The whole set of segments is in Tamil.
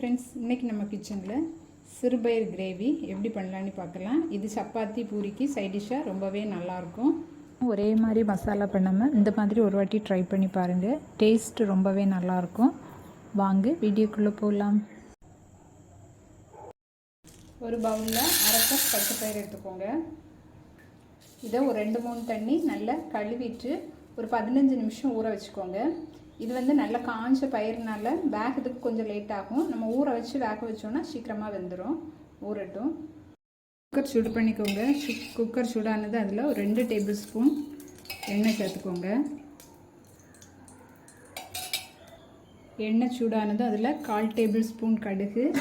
ஃப்ரெண்ட்ஸ் இன்றைக்கி நம்ம கிச்சனில் சிறுபயிர் கிரேவி எப்படி பண்ணலான்னு பார்க்கலாம். இது சப்பாத்தி பூரிக்கு சைடிஷ்ஷாக ரொம்பவே நல்லாயிருக்கும். ஒரே மாதிரி மசாலா பண்ணாமல் இந்த மாதிரி ஒரு வாட்டி ட்ரை பண்ணி பாருங்கள் டேஸ்ட் ரொம்பவே நல்லாயிருக்கும். வாங்க வீடியோக்குள்ளே போகலாம். ஒரு பவுலில் அரைக்க கப் பச்சை பயிர் எடுத்துக்கோங்க. இதை ஒரு ரெண்டு மூணு தண்ணி நல்லா கழுவிட்டு ஒரு பதினஞ்சு நிமிஷம் ஊற வச்சுக்கோங்க. இது வந்து நல்லா காஞ்ச பயிர்னால வேகிறதுக்கு கொஞ்சம் லேட் ஆகும். நம்ம ஊற வச்சு வேக வச்சோன்னா சீக்கிரமாக வெந்துடும் ஊறட்டும். குக்கர் சூடு பண்ணிக்கோங்க. சு- குக்கர் சூடானது அதில் ஒரு ரெண்டு டேபிள் ஸ்பூன் எண்ணெய் சேர்த்துக்கோங்க. எண்ணெய் சூடானது அதில் கால் டேபிள் ஸ்பூன் கடுகு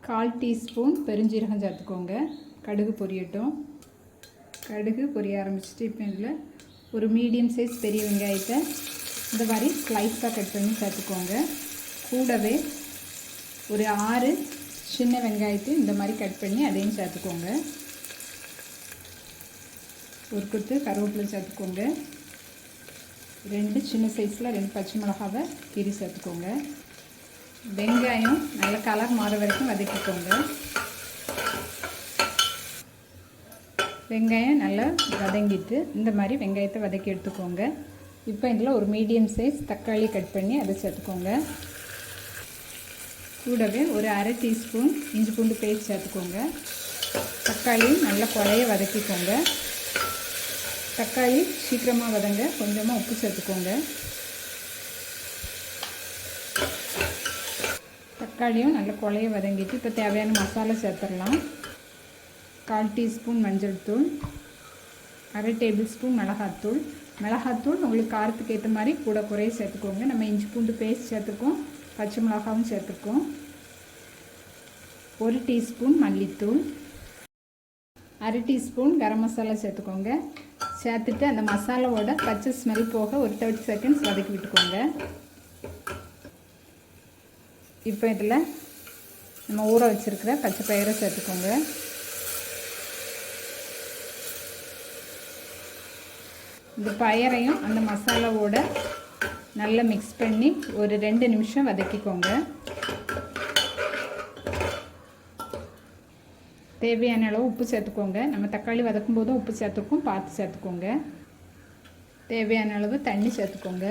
கால் டீஸ்பூன் பெருஞ்சீரகம் சேர்த்துக்கோங்க. கடுகு பொரியட்டும். கடுகு பொரிய ஆரம்பிச்சிட்டு இப்போ இதில் ஒரு மீடியம் சைஸ் பெரிய வெங்காயத்தை இந்த மாதிரி ஸ்லைஸாக கட் பண்ணி சேர்த்துக்கோங்க கூடவே ஒரு ஆறு சின்ன வெங்காயத்தை இந்த மாதிரி கட் பண்ணி அதையும் சேர்த்துக்கோங்க. ஒரு கொத்து கருவேப்பிலை சேர்த்துக்கோங்க. ரெண்டு சின்ன சைஸில் ரெண்டு பச்சை மிளகாவை கீரி சேர்த்துக்கோங்க. வெங்காயம் நல்ல கலர் மாற வரைக்கும் வதக்கிக்கோங்க. வெங்காயம் நல்லா வதங்கிட்டு இந்த மாதிரி வெங்காயத்தை வதக்கி எடுத்துக்கோங்க. இப்போ இதில் ஒரு மீடியம் சைஸ் தக்காளி கட் பண்ணி அதை சேர்த்துக்கோங்க. கூடவே ஒரு அரை டீஸ்பூன் இஞ்சி பூண்டு பேஸ்ட் சேர்த்துக்கோங்க. தக்காளி நல்லா குழைய வதக்கிக்கோங்க. தக்காளி சீக்கிரமாக வதங்க கொஞ்சமாக உப்பு சேர்த்துக்கோங்க. தக்காளியும் நல்லா குழைய வதங்கிட்டு இப்போ தேவையான மசாலா சேர்த்துடலாம். கால் டீஸ்பூன் மஞ்சள் தூள் அரை டேபிள் ஸ்பூன் மிளகாத்தூள் மிளகாத்தூள் உங்களுக்கு காரத்துக்கு ஏற்ற மாதிரி கூட குறைய சேர்த்துக்கோங்க. நம்ம இஞ்சி பூண்டு பேஸ்ட் சேர்த்துக்கோம். பச்சை மிளகாவும் சேர்த்துக்கோம். ஒரு டீஸ்பூன் மல்லித்தூள். அரை டீஸ்பூன் கரம் மசாலா சேர்த்துக்கோங்க. சேர்த்துட்டு அந்த மசாலாவோட பச்சை ஸ்மெல் போக ஒரு தேர்ட்டி செகண்ட்ஸ் வதக்கி விட்டுக்கோங்க. இப்போ இதில் நம்ம ஊற வச்சுருக்கிற பச்சை பயிரை சேர்த்துக்கோங்க. இந்த பயரையும் அந்த மசாலாவோட நல்லா மிக்ஸ் பண்ணி ஒரு ரெண்டு நிமிஷம் வதக்கிக்கோங்க. தேவையான அளவு உப்பு சேர்த்துக்கோங்க. நம்ம தக்காளி வதக்கும் போதும் உப்பு சேர்த்துக்கும் பார்த்து சேர்த்துக்கோங்க. தேவையான அளவு தண்ணி சேர்த்துக்கோங்க.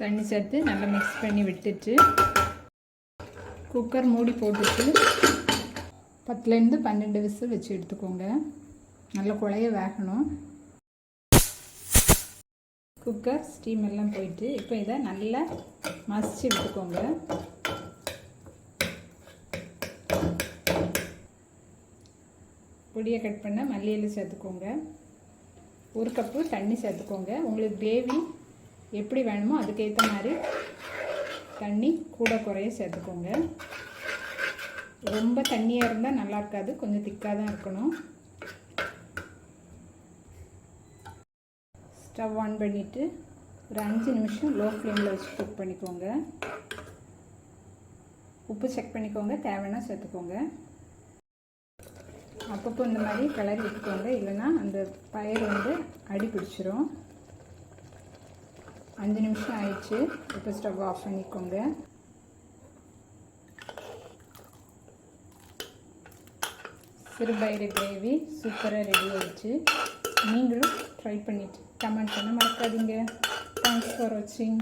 தண்ணி சேர்த்து நல்லா மிக்ஸ் பண்ணி விட்டுட்டு குக்கர் மூடி போட்டுட்டு பத்துலேருந்து பன்னெண்டு விசில் வச்சு எடுத்துக்கோங்க. நல்ல குழைய வேகணும். குக்கர் ஸ்டீம் எல்லாம் போயிட்டு இப்போ இதை நல்லா மசிச்சு விட்டுக்கோங்க பொடியை கட் பண்ண மல்லியில் சேர்த்துக்கோங்க. ஒரு கப்பு தண்ணி சேர்த்துக்கோங்க. உங்களுக்கு கிரேவி எப்படி வேணுமோ அதுக்கேற்ற மாதிரி தண்ணி கூட குறைய சேர்த்துக்கோங்க. ரொம்ப தண்ணியாக இருந்தால் நல்லா இருக்காது. கொஞ்சம் திக்காக தான் இருக்கணும். ஸ்டவ் ஆன் பண்ணிவிட்டு ஒரு அஞ்சு நிமிஷம் லோ ஃப்ளேமில் வச்சு குக் பண்ணிக்கோங்க. உப்பு செக் பண்ணிக்கோங்க. தேவைன்னா சேர்த்துக்கோங்க. அப்பப்போ இந்த மாதிரி கிளறி விட்டுக்கோங்க இல்லைன்னா அந்த பயிர் வந்து அடி பிடிச்சிரும். அஞ்சு நிமிஷம் ஆயிடுச்சு. இப்போ ஸ்டவ் ஆஃப் பண்ணிக்கோங்க. சிறுபயிறு கிரேவி சூப்பராக ரெடி ஆயிடுச்சு. நீங்களும் ட்ரை பண்ணிட்டு कमेंट मरकर थैंक्स फॉर वाचिंग